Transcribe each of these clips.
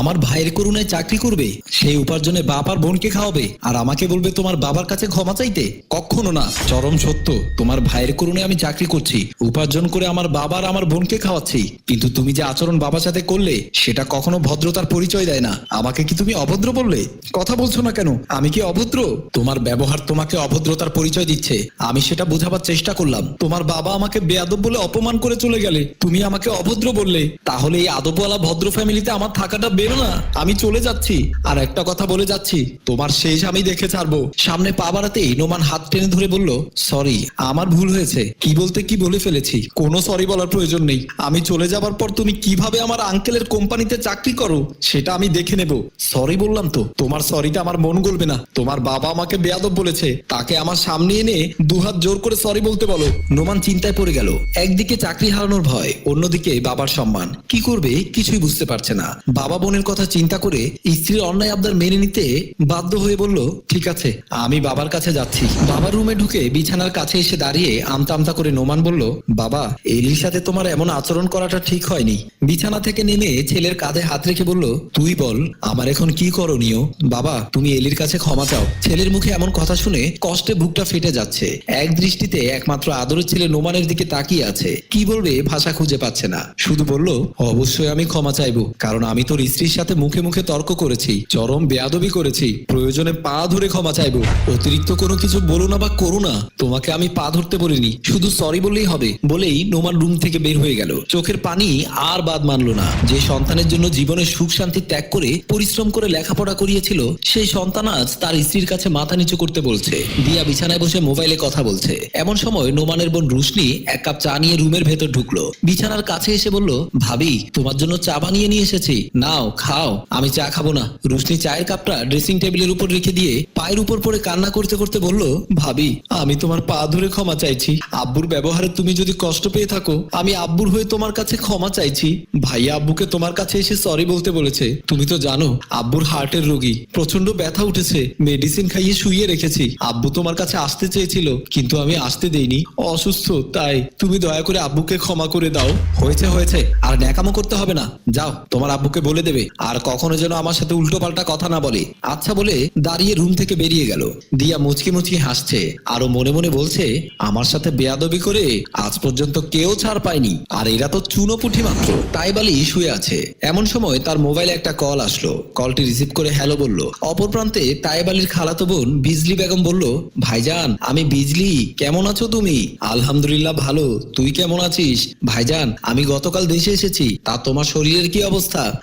আমার ভাইয়ের করুণায় চাকরি করবে সেই উপার্জনে বাপ আর বোনকে খাওয়াবে, আর আমাকে বলবে তোমার বাবার কাছে ক্ষমা চাইতে। কখনো না, চরম সত্য, তোমার ভাইয়ের করুণায় আমি চাকরি করছি, উপার্জন করে আমার বাবার আমার বোনকে খাওয়াচ্ছি, কিন্তু তুমি যে আচরণ বাবার সাথে করলে, সেটা কখনো ভদ্রতার পরিচয় দেয় না। আমাকে কি তুমি অভদ্র বললে? কথা বলছো না কেন? আমি কি অভদ্র? তোমার ব্যবহার তোমাকে অভদ্রতার পরিচয় দিচ্ছে। আমি সেটা বোঝাবার চেষ্টা করলাম। তোমার বাবা আমাকে বেয়াদব বলে অপমান করে চলে গেলে, তুমি আমাকে অভদ্র বললে। তাহলে এই আদবওয়ালা ভদ্র ফ্যামিলিতে আমার থাকাটা বেরো না, আমি চলে যাচ্ছি। আর একটা কথা বলে যাচ্ছি, তোমার শেষ আমি দেখে ছাড়বো। সামনে পা বাড়াতেই নোমান হাত টেনে ধরে বলল, সরি, আমার ভুল হয়েছে। কি বলতে কি বলে ফেলেছি? কোনো সরি বলার প্রয়োজন নেই। আমি চলে যাবার পর তুমি কীভাবে আমার আঙ্কেলের কোম্পানিতে চাকরি করো, সেটা আমি দেখে নেব। সরি বললাম তো, তোমার সরিতে আমার মন গলবে না। তোমার বাবা আমাকে বেয়াদব বলেছে। তাকে আমার সামনে এনে দুহাত জোর করে সরি বলতে বলো। নোমান চিন্তায় পড়ে গেল। একদিকে চাকরি হারানোর ভয়, অন্যদিকে বাবার সম্মান। কি করবে, কিছুই বুঝতে পারছে না। বাবা বোনের কথা চিন্তা করে স্ত্রীর অন্যায় আবদার মেনে নিতে বাধ্য হয়ে বলল, ঠিক আছে, আমি বাবার কাছে যাচ্ছি। বাবার রুমে ঢুকে বিছানার কাছে এসে দাঁড়িয়ে আমতা আমতা করে নোমান বলল, বাবা, এলির সাথে তোমার এমন আচরণ করাটা ঠিক হয়নি। বিছানা থেকে নেমে ছেলের কাঁধে হাত রেখে বলল, তুই বল, আমার এখন কি করণীয়? বাবা, তুমি এলির কাছে ক্ষমা চাও। ছেলের মুখে এমন কথা শুনে কষ্টে বুকটা ফেটে যাচ্ছে। এক দৃষ্টিতে একমাত্র আদরের ছেলে নোমানের দিকে তাকিয়ে আছে। কি বলবে ভাষা খুঁজে পাচ্ছে না। শুধু বলল, অবশ্যই আমি ক্ষমা চাইব, কারণ আমি তোর স্ত্রীর সাথে মুখে মুখে তর্ক করেছি, চরম বেয়াদবি করেছি, প্রয়োজনে পা ধরে ক্ষমা চাইব। অতিরিক্ত কোনো কিছু বলো না বা করো না। তোমাকে আমি পা ধরতে বলিনি, শুধু সরি বললেই হবে, বলেই নোমান রুম থেকে বের হয়ে গেল। চোখের পানি আর বাদ মানলো না। যে সন্তানের জন্য জীবনের সুখ শান্তি ত্যাগ করে পরিশ্রম করে লেখাপড়া করিয়েছিল, সেই সন্তান আজ তার স্ত্রীর কাছে মাথা নিচু করতে বলছে। দিয়া বিছানায় বসে মোবাইলে কথা বলছে। এমন সময় নোমানের বোন রুশনি এক কাপ চা নিয়ে রুমের ভেতর ঢুকলো। বিছানার কাছে এসে বলল, ভাবি, তোমার জন্য চা বানিয়ে নিয়ে এসেছি। নাও খাও। আমি চা খাব না। রুশনি চায়ের কাপটা ড্রেসিং টেবিলের উপর রেখে দিয়ে পায়ের উপর পড়ে কান্না করতে করতে বলল, ভাবি, আমি তোমার পা ধরে ক্ষমা চাইছি। আব্বুর ব্যবহারে তুমি যদি কষ্ট পেয়ে থাকো, আমি আব্বুর হয়ে তোমার কাছে ক্ষমা চাইছি। ভাইয়া আব্বুকে তোমার কাছে এসে সরি বলতে বলেছে। তুমি তো জানো, আব্বুর হার্টের রোগী। প্রচণ্ড ব্যথা উঠেছে। মেডিসিন খাইয়ে শুইয়ে রেখেছি। আব্বু তোমার কাছে আসতে চেয়েছিল, কিন্তু আমি আসতে দেইনি। অসুস্থ, তাই তুমি দয়া করে আব্বুকে ক্ষমা করে দাও। হয়েছে হয়েছে। আর ন্যাকামো করতে হবে না। যাও, তোমার আব্বুকে বলে দেবে। আর কখনো যেন আমার সাথে উল্টো পাল্টা কথা না বলে। আচ্ছা বলে দাঁড়িয়ে রুম থেকে বেরিয়ে গেল। দিয়া মুচকি মুচকি হাসছে আরও মনে মনে বলছে, আমার সাথে বেয়াদবি করে আজ পর্যন্ত কেউ ছাড় পায়নি। আর এরা তো চুনো পুঁঠি মাত্র। তাই বালি শুয়ে আছে। এমন সময় তার মোবাইলে একটা কল আসলো। কলটি রিসিভ করে হ্যালো বলল। অপর প্রান্তে তাইব আলীর খালাতো বোন বিজলি বেগম বলল, ভাইজান, আমি বিজলি। কেমন আছো তুমি? আলহামদুলিল্লাহ ভালো। তুই কেমন আছিস? ভাইজান, আমি গতকাল দেশে এসেছি। তা তোমার শরীরের কি অবস্থা?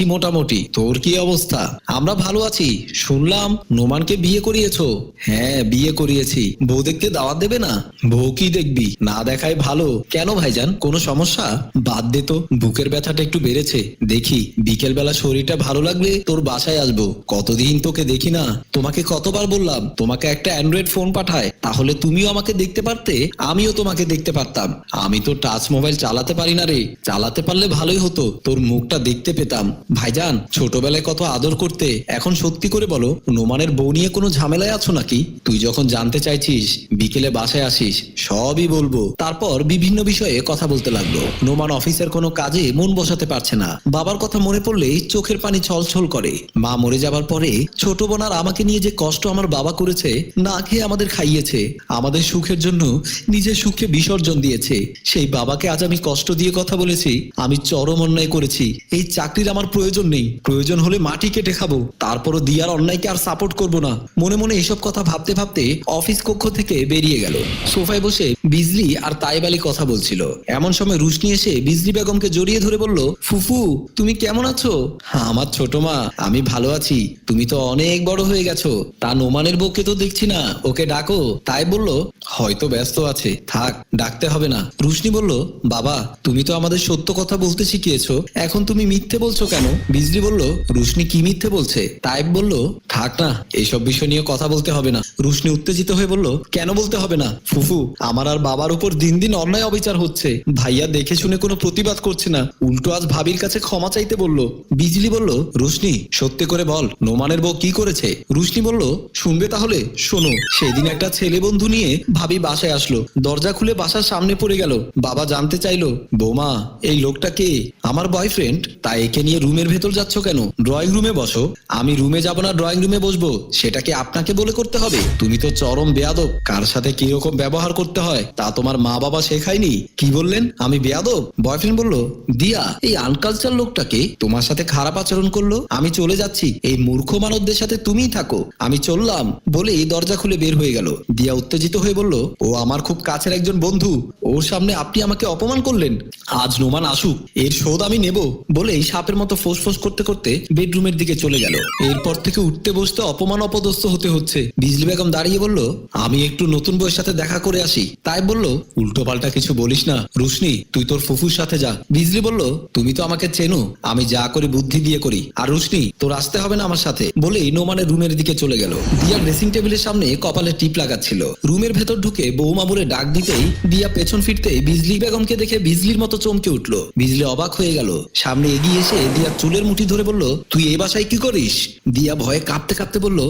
আছি মোটামুটি। তোর কি অবস্থা? আমরা ভালো আছি। শুনলাম নোমানকে বিয়ে করিয়েছো। হ্যাঁ বিয়ে করিয়েছি। বউ দেখতে দাওয়াত দেবে না? বউ কি দেখবি? না দেখাই ভালো। কেন ভাইজান? কোনো সমস্যা? বাদ দে তো। বুকের ব্যথাটা একটু বেড়েছে। দেখি বিকেল বেলা শরীরটা ভালো লাগলে তোর বাসায় আসব। কতদিন তোকে দেখি না? তোমাকে কতবার বললাম, তোমাকে একটা অ্যান্ড্রয়েড ফোন পাঠায়। তাহলে তুমিও আমাকে দেখতে পারতে, আমিও তোমাকে দেখতে পারতাম। আমি তো টাচ মোবাইল চালাতে পারি না রে। চালাতে পারলে ভালোই হতো। তোর মুখটা দেখতে পেতাম। ভাইজান, ছোটবেলায় কত আদর করতে, এখন সত্যি করে বলো, নোমানের বউ নিয়ে কোনো ঝামেলায় আছো নাকি? তুই যখন জানতে চাইছিস, বিকেলে বাসায় আসিস, সবই বলব। তারপর বিভিন্ন বিষয়ে কথা বলতে লাগল। নোমান অফিসের কোনো কাজে মন বসাতে পারছে না। বাবার কথা মনে পড়লেই চোখের পানি ছলছল করে। মা মরে যাবার পরে, ছোট বোন আর আমাকে নিয়ে যে কষ্ট আমার বাবা করেছে, না খেয়ে আমাদের খাইয়েছে। আমাদের সুখের জন্য নিজের সুখে বিসর্জন দিয়েছে। সেই বাবাকে আজ আমি কষ্ট দিয়ে কথা বলেছি, আমি চরম অন্যায় করেছি। এই চাকরির আমার প্রয়োজন নেই। প্রয়োজন হলে মাটি কেটে খাব। তারপরও দিয়ার অন্যায়কে আর সাপোর্ট করব না। মনে মনে এসব কথা ভাবতে ভাবতে অফিস কক্ষ থেকে বেরিয়ে গেল। সোফায় বসে বিজলি আর তাইব আলী কথা বলছিল। এমন সময় রুশনি এসে বিজলি বেগমকে জড়িয়ে ধরে বলল, ফুফু, তুমি কেমন আছো? আমার ছোট মা, আমি ভালো আছি। তুমি তো অনেক বড় হয়ে গেছো। তা নোমানের বউকে তো দেখছি না। ওকে ডাকো। তাই বলল, হয়তো ব্যস্ত আছে। থাক, ডাকতে হবে না। রুশনি বলল, বাবা, তুমি তো আমাদের সত্য কথা বলতে শিখিয়েছো। এখন তুমি মিথ্যে বলছো কেন? বিজলি বলল, রুশনি কি মিথ্যে বলছে? তাইব বলল, থাক না এইসব বিষয় নিয়ে কথা বলতে হবে না। রুশনি উত্তেজিত হয়ে বলল, কেন বলতে হবে না? ফুফু, আমার আর বাবার উপর দিন দিন অন্যায় অবিচার হচ্ছে। ভাইয়া দেখে শুনে কোনো প্রতিবাদ করছে না। উল্টো আজ ভাবির কাছে ক্ষমা চাইতে বলল। বিজলি বলল, রুশনি, সত্যি করে বল, নোমানের বউ কি করেছে? রুশনি বলল, শুনবে তাহলে, শোনো। সেদিন একটা ছেলে বন্ধু নিয়ে ভাবি বাসায় আসলো। দরজা খুলে বাসার সামনে পড়ে গেল। বাবা জানতে চাইলো, বৌমা, এই লোকটা কে? আমার বয়ফ্রেন্ড তাই একে নিয়ে রুমে রুমের ভেতর যাচ্ছ কেন? ড্রয়িং রুমে বসো। আমি রুমে যাব না ড্রয়িং রুমে বসবো। সেটা কি আপনাকে বলে করতে হবে। তুমি তো চরম বেয়াদব। কার সাথে কি রকম ব্যবহার করতে হয়, তা তোমার মা বাবা শেখায়নি। কি বললেন? আমি বেয়াদব? বয়ফ্রেন্ড বলল, দিয়া, এই আনকালচার লোকটাকে তোমার সাথে খারাপ আচরণ করল? আমি চলে যাচ্ছি। এই মূর্খ মানবদের সাথে তুমিই থাকো। আমি চললাম। বলে এই দরজা খুলে বের হয়ে গেল। দিয়া উত্তেজিত হয়ে বলল, ও আমার খুব কাছের একজন বন্ধু। ওর সামনে আপনি আমাকে অপমান করলেন। আজ নোমান আসুক। এর শোধ আমি নেব। বলে এই সাপের মতো ফোঁস করতে করতে বেডরুমের দিকে চলে গেল। এরপর থেকে উঠতে বসতে অপমান অপদস্থ হতে হচ্ছে। বিজলি বেগম দাঁড়িয়ে বলল, আমি একটু নতুন বইয়ের সাথে দেখা করে আসি। তাই বলল, উল্টো পাল্টা কিছু বলিস না। রুশনি, তুই তোর ফুফুর সাথে যা। বিজলি বলল, তুমি তো আমাকে চেনো। আমি যা করি বুদ্ধি দিয়ে করি। আর রুশনি, তোর আসতে হবে না আমার সাথে। বলেই নোমানের রুমের দিকে চলে গেল। দিয়া ড্রেসিং টেবিলের সামনে কপালে টিপ লাগাচ্ছিল। রুমের ভেতর ঢুকে বৌমা বলে ডাক দিতেই দিয়া পেছন ফিরতে বিজলি বেগমকে দেখে বিজলির মতো চমকে উঠল। বিজলি অবাক হয়ে গেল। সামনে এগিয়ে এসে দিয়া চুলের মুঠি ধরে বলল, তুই এই বাসায় কি করিস? দিয়া ভয়ে কাঁপতে কাঁপতে বলল,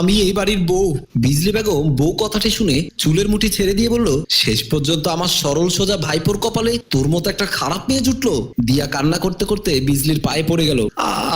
আমি এই বাড়ির বউ। বিজলি বেগম বউ কথাটি শুনে চুলের মুঠি ছেড়ে দিয়ে বলল, শেষ পর্যন্ত আমার সরল সোজা ভাইপোর কপালে তোর মতো একটা খারাপ মেয়ে জুটলো। দিয়া কান্না করতে করতে বিজলির পায়ে পড়ে গেল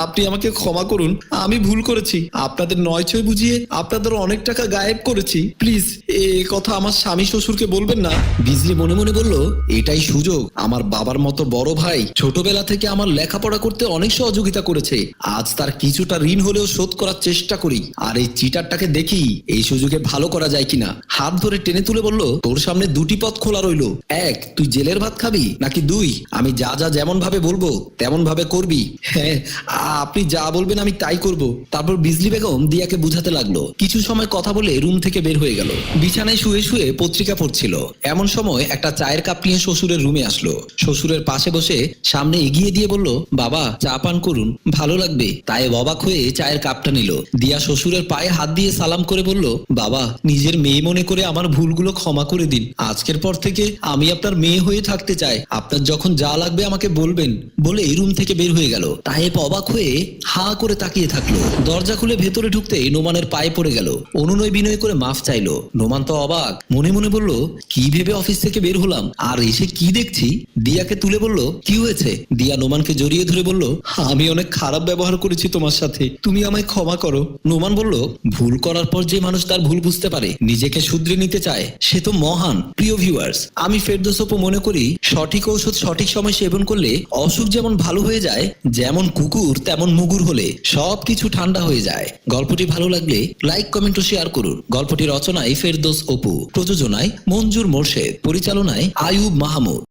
আপনি আমাকে ক্ষমা করুন, আমি ভুল করেছি। আপনাদের নয় ছয় বুঝিয়ে আপনাদের অনেক টাকা গায়েব করেছি। প্লিজ, এ কথা আমার স্বামী শ্বশুরকে বলবেন না। বিজলি মনে মনে বলল, এটাই সুযোগ। আমার বাবার মতো বড় ভাই ছোটবেলা থেকে আমার লেখাপড়া করতে অনেক সহযোগিতা করেছে। আজ তার কিছুটা ঋণ হলেও শোধ করার চেষ্টা করি। আর এই চিটারটাকে দেখি, এই সুযোগে ভালো করা যায় কিনা। হাত ধরে টেনে তুলে বলল, তোর সামনে দুটি পথ খোলা রইল। এক, তুই জেলের ভাত খাবি? নাকি দুই, আমি যা যা যেমন ভাবে বলব তেমন ভাবে করবি? হ্যাঁ আপনি যা বলবেন আমি তাই করব। তারপর বিজলি বেগম দিয়াকে বুঝাতে লাগল। কিছু সময় কথা বলে রুম থেকে বের হয়ে গেল। বিছানায় শুয়ে শুয়ে পত্রিকা পড়ছিল। এমন সময় একটা চায়ের কাপ নিয়ে শ্বশুরের রুমে আসলো। শ্বশুরের পাশে বসে সামনে এগিয়ে দিয়ে বলল, বাবা চা পান করুন, ভালো লাগবে। তাই অবাক হয়ে চায়ের কাপটা নিল। দিয়া শ্বশুরের পায়ে হাত দিয়ে সালাম করে বলল, বাবা, নিজের মেয়ে মনে করে আমার ভুলগুলো ক্ষমা করে দিন। আজকের পর থেকে আমি আপনার মেয়ে হয়ে থাকতে চাই। আপনার যখন যা লাগবে আমাকে বলবেন। বলে এই রুম থেকে বের হয়ে গেল। তাহেব অবাক হয়ে হা করে তাকিয়ে থাকল। দরজা খুলে ভেতরে ঢুকতে নোমানের পায়ে পড়ে গেল। অনুনয় বিনয় করে মাফ চাইলো। নোমান তো অবাক। মনে মনে বলল, কি ভেবে অফিস থেকে বের হলাম? আর এসে কি দেখছি? দিয়াকে তুলে বলল, কি হয়েছে? দিয়া নোমানকে জড়িয়ে ধরে বলল আমি অনেক খারাপ ব্যবহার করেছি তোমার সাথে। তুমি আমায় ক্ষমা করো। নোমান বলল, ভুল করার পর যে মানুষ তার ভুল বুঝতে পারে, নিজেকে শুধরে নিতে চায়, সে তো মহান। প্রিয় ভিউয়ার্স আমি ফেরদোস মনে করি, সঠিক ঔষধ সঠিক সময় সেবন করলে অসুখ যেমন ভালো হয়ে যায়, যেমন কুকুর, তেমন মুগুর হলে সবকিছু ঠান্ডা হয়ে যায়। গল্পটি ভালো লাগলে লাইক কমেন্ট ও শেয়ার করুন। গল্পটি রচনায় ফেরদোস অপু, প্রযোজনায় মঞ্জুর মোর্শেদ, পরিচালনায় আয়ুব মাহমুদ।